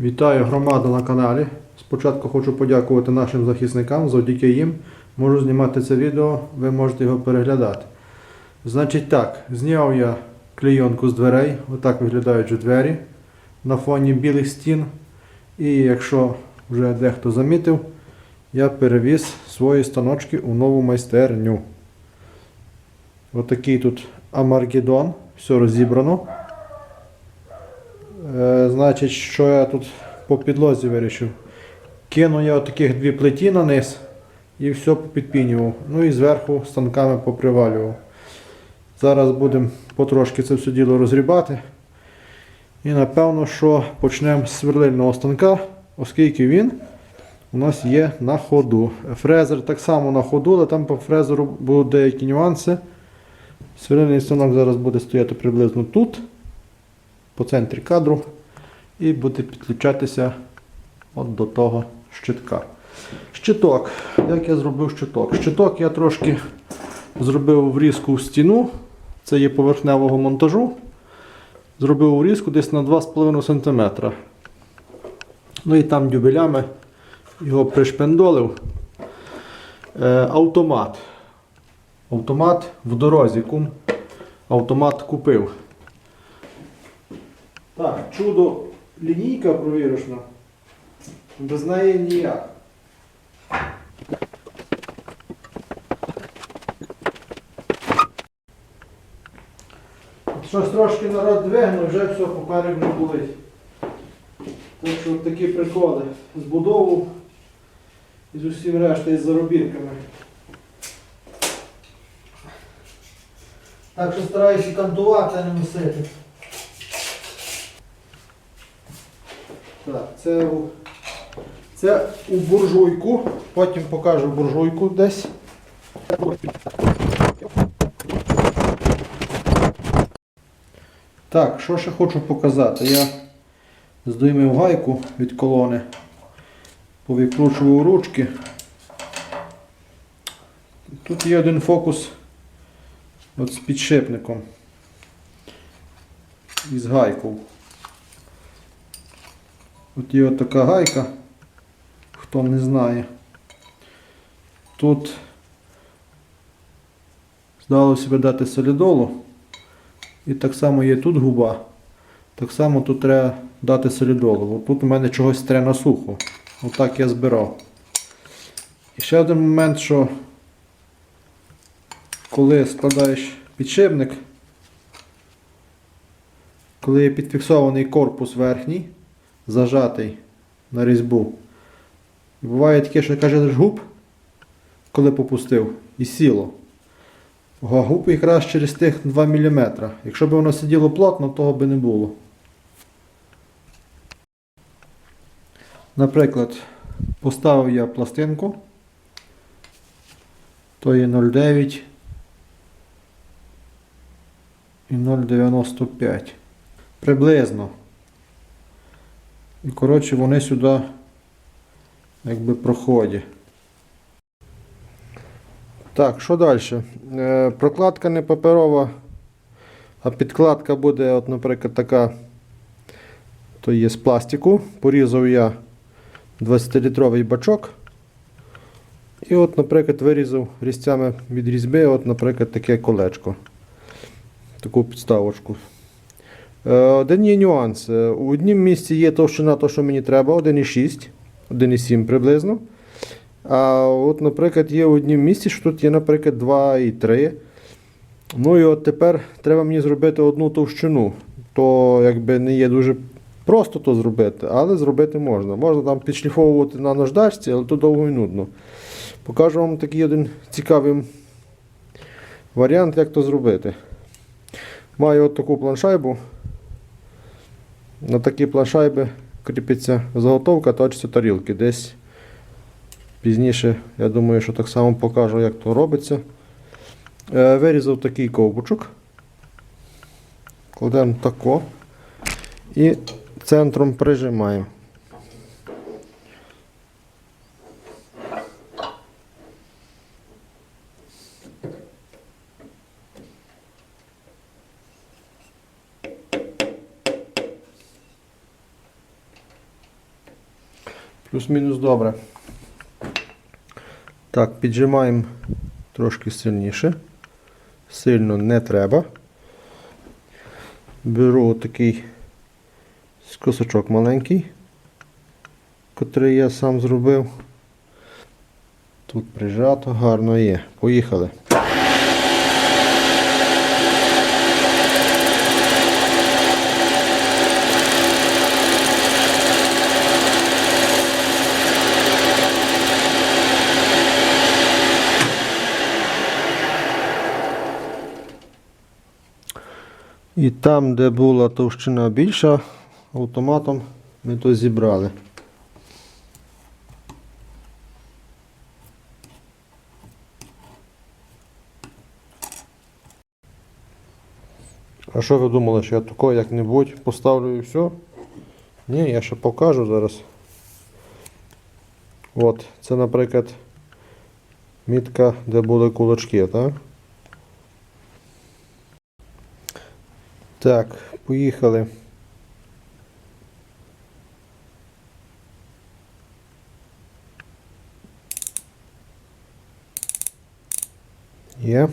Вітаю громаду на каналі. Спочатку хочу подякувати нашим захисникам, завдяки їм можу знімати це відео, ви можете його переглядати. Значить так, зняв я клейонку з дверей, отак виглядають двері на фоні білих стін. І якщо вже дехто замітив, я перевіз свої станочки у нову майстерню. Отакий тут Амаргедон, все розібрано. Е, значить, що я тут по підлозі вирішив. Кину я отаких дві плиті на низ і все попідпінював. Ну і зверху станками попривалював. Зараз будемо потрошки це все діло розрібати. І напевно, що почнемо з сверлильного станка, оскільки він у нас є на ходу. Фрезер так само на ходу, але там по фрезеру будуть деякі нюанси. Сверлильний станок зараз буде стояти приблизно тут по центрі кадру і буде підключатися от до того щитка. Щиток. Як я зробив щиток? Щиток я трошки зробив врізку в стіну. Це є поверхневого монтажу. Зробив врізку десь на 2,5 см. Ну і там дюбелями його пришпендолив. Е, автомат. Автомат в дорозі. Кум автомат купив. Так, чудо лінійка провірочна. Без неї ніяк. Щось трошки народ двигнув, вже все попереду не болить. Так що такі приколи. Збудову і з усім решта із заробітками. Так що стараюся кантувати, а не носити. Це у, це у буржуйку. Потім покажу буржуйку десь. Так, що ще хочу показати? Я здоймив гайку від колони, повикручував ручки. Тут є один фокус от з підшипником із гайкою. От є така гайка, хто не знає. Тут здалося дати солідолу. І так само є тут губа. Так само тут треба дати солідолу. Тут у мене чогось треба на сухо. Отак я збирав. І ще один момент, що коли складаєш підшипник, коли є підфіксований корпус верхній, зажатий на різьбу. І буває таке, що каже губ, коли попустив, і сіло. Губ якраз через тих 2 мм. Якщо б воно сиділо плотно, того би не було. Наприклад, поставив я пластинку, то є 0,9 і 0,95. Приблизно. І коротше вони сюди якби проходять. Так, що далі? Е, прокладка не паперова, а підкладка буде, от, наприклад, така, то є з пластику. Порізав я 20-літровий бачок. І от, наприклад, вирізав різцями від різьби, от, наприклад, таке колечко. Таку підставочку. Е, Один є нюанс. Е, У однім місці є товщина, то, що мені треба, 1,6, 1,7 приблизно. А от, наприклад, є в однім місці, що тут є, наприклад, 2,3. Ну і от тепер треба мені зробити одну товщину. То якби не є дуже просто то зробити, але зробити можна. Можна там підшліфовувати на наждачці, але то довго і нудно. Покажу вам такий один цікавий варіант, як то зробити. Маю от таку планшайбу. На такі плашайби кріпиться заготовка, точиться тарілки. Десь Пізніше, я думаю, що так само покажу, як то робиться. Е, Вирізав такий ковбочок. Кладемо тако і центром прижимаємо. Плюс-мінус добре. Так, піджимаємо трошки сильніше. Сильно не треба. Беру такий скосочок маленький, котрий я сам зробив. Тут прижато, гарно є. Поїхали. І там, де була товщина більша, автоматом ми то зібрали. А що ви думали, що я тако як-небудь поставлю і все? Ні, я ще покажу зараз. От, це, наприклад, мітка, де були кулачки, так? Так, поїхали. Є.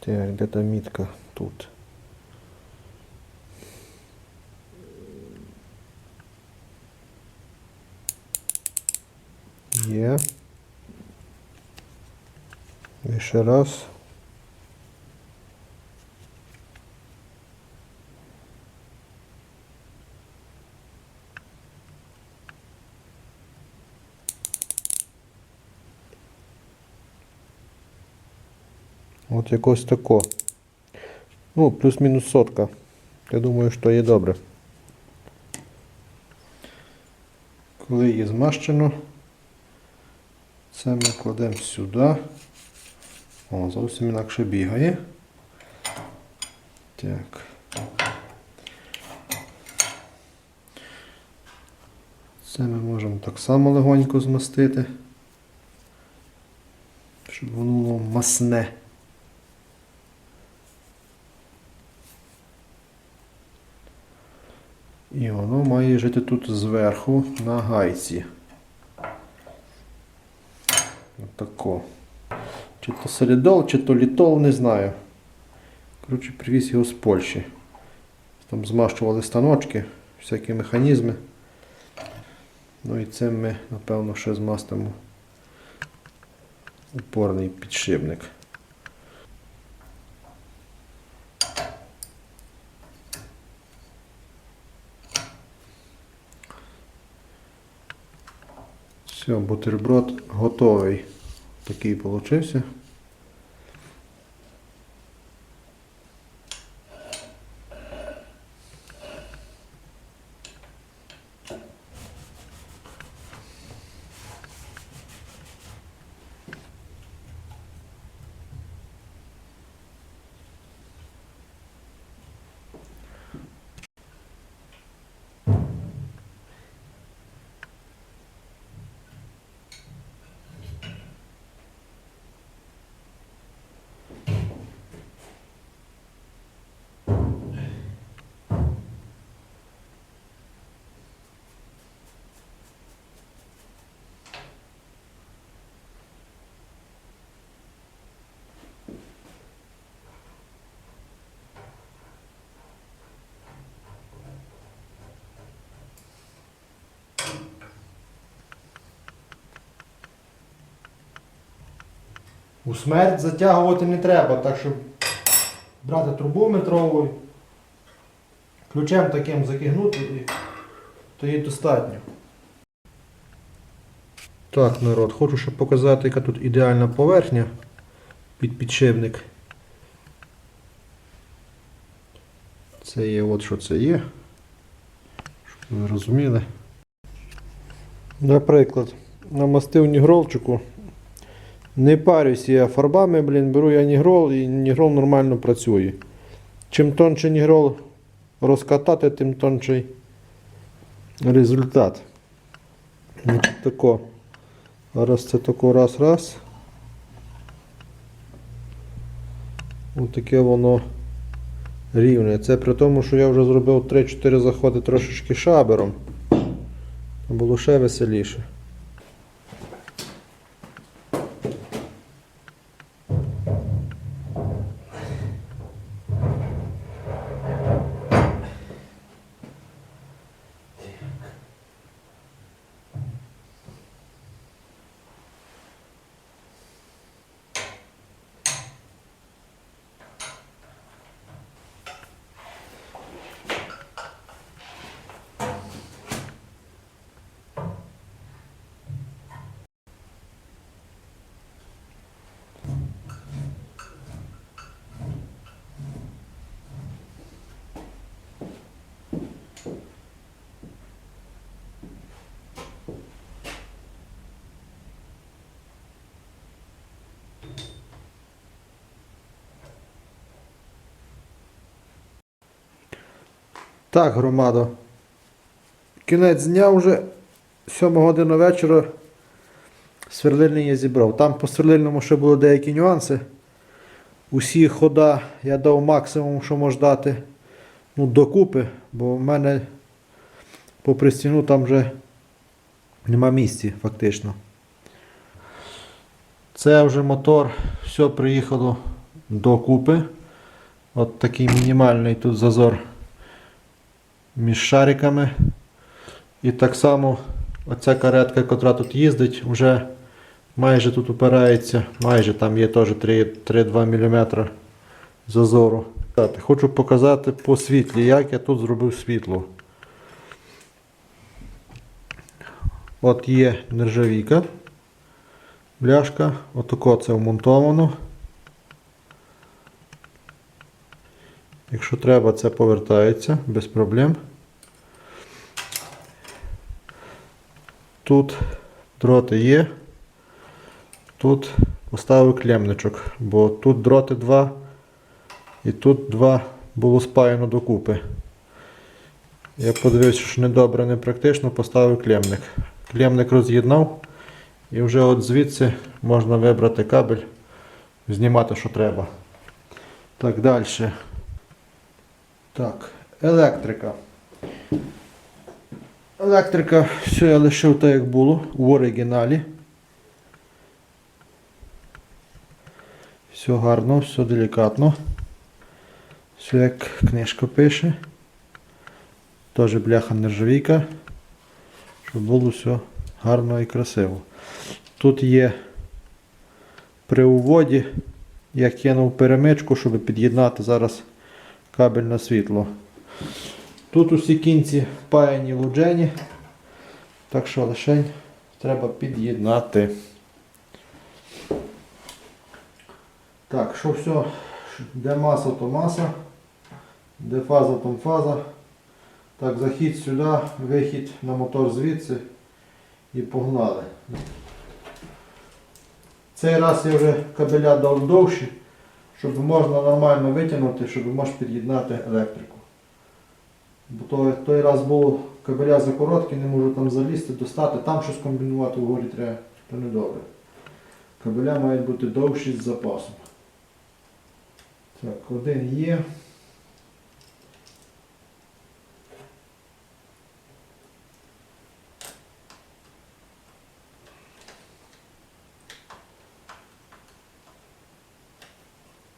Так, де та мітка тут? Є. І ще раз. От якось тако. Ну, плюс-мінус сотка. Я думаю, що є добре. Коли її змащено, це ми кладемо сюди. О, зовсім інакше бігає. Так. Це ми можемо так само легонько змастити, щоб воно було масне. І воно має жити тут зверху на гайці. Отако. Чи то солідол, чи то літол, не знаю. Коротше, привіз його з Польщі. Там змащували станочки, всякі механізми. Ну і цим ми, напевно, ще змастимо упорний підшипник. Все, бутерброд готовий. Такий получився. У смерть затягувати не треба, так що брати трубу метрову, ключем таким закигнути і то їй достатньо. Так, народ, хочу ще показати, яка тут ідеальна поверхня під підшипник. Це є от що це є. Щоб ви розуміли. Наприклад, намастив нігролчику. Не парюсь я фарбами, блін, беру я нігрол і нігрол нормально працює. Чим тонше нігрол розкатати, тим тонший результат. Значить, тако. Зараз це тако раз-раз. Ось таке воно рівне. Це при тому, що я вже зробив 3-4 заходи трошечки шабером. Було ще веселіше. Так, громадо. Кінець дня вже 7 година вечора. Сверлильний я зібрав. Там по сверлильному ще були деякі нюанси. Усі хода я дав максимум, що можна дати ну, докупи, бо в мене попри стіну там вже нема місця фактично. Це вже мотор, все приїхало докупи. От такий мінімальний тут зазор між шариками. І так само оця каретка, яка тут їздить, вже майже тут упирається, майже там є теж 3-2 мм зазору. Хочу показати по світлі, як я тут зробив світло. От є нержавійка, бляшка, отако це вмонтовано. Якщо треба, це повертається без проблем. Тут дроти є. Тут поставив клемничок, бо тут дроти два і тут два було спаяно докупи. Я подивився, що недобре, непрактично, поставив клемник. Клемник роз'єднав і вже от звідси можна вибрати кабель, знімати, що треба. Так, далі. Так, електрика. Електрика, все я лишив так, як було в оригіналі. Все гарно, все делікатно. Все як книжка пише. Теж бляха нержавійка. Щоб було все гарно і красиво. Тут є при уводі, я кинув перемичку, щоб під'єднати зараз кабель на світло. Тут усі кінці впаяні луджені, так що лише треба під'єднати. Так, що все, де маса, то маса, де фаза, то фаза. Так, захід сюди, вихід на мотор звідси і погнали. Цей раз я вже кабеля дав довші, щоб можна нормально витягнути, щоб можна під'єднати електрику. Бо той, той раз було кабеля за короткі, не можу там залізти, достати, там щось комбінувати вгорі треба, то не добре. Кабеля мають бути довші з запасом. Так, один є.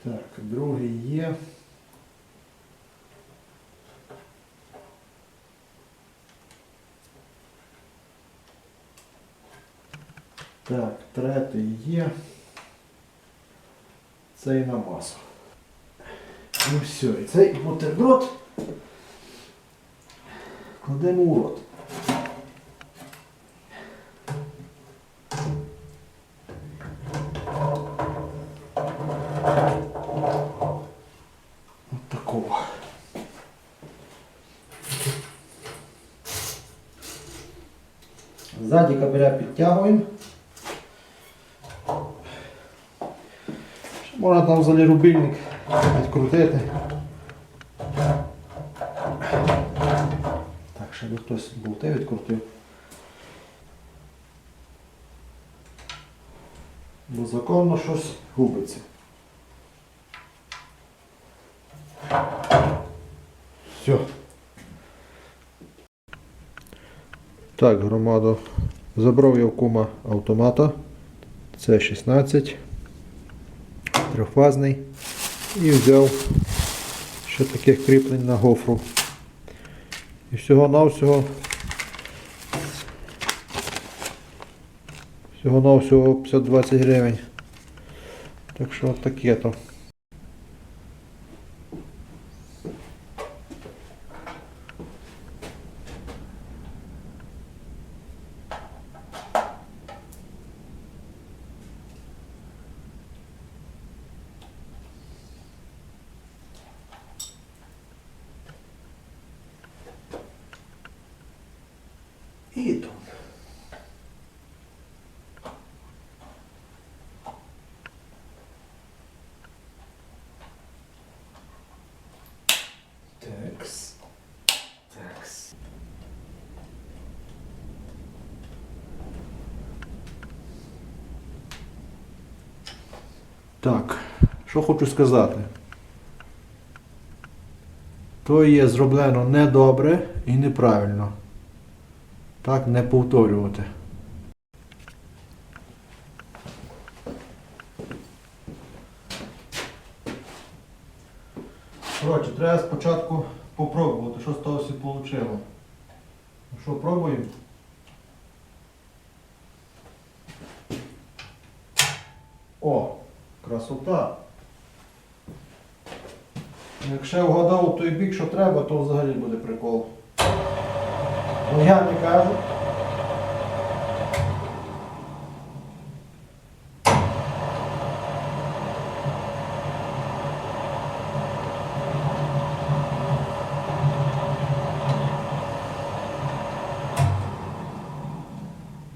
Так, другий є. Так, третій є. Цей на масу. Ну все, і цей бутерброд кладемо у рот. Ззаді кабеля підтягуємо. Можна там взагалі рубильник відкрутити. Так, ще би хтось болти відкрутив. Бо законно щось губиться. Все. Так, громаду. Забрав я кума автомата. Це 16. Трьохфазний. І взяв ще таких кріплень на гофру. І всього-навсього. Всього-навсього 520 гривень. Так що таке то. І тут. Так, що хочу сказати. То є зроблено недобре і неправильно. Так, не повторювати. Коротше, треба спочатку попробувати, що з того все вийшло. Ну що, пробуємо? О, красота. Якщо вгадав той бік, що треба, то взагалі буде прикол. Я не кажу.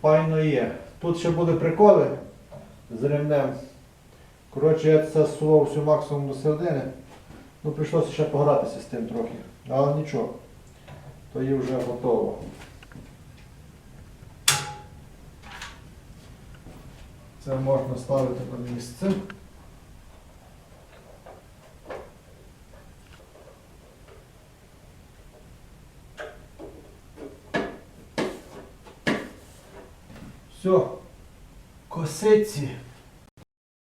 Файно є. Тут ще буде приколи з ремнем. Коротше, я це сував всю максимум до середини. Ну, прийшлося ще погратися з тим трохи. Але нічого. То є вже готово. Це можна ставити на місце. Все. Косиці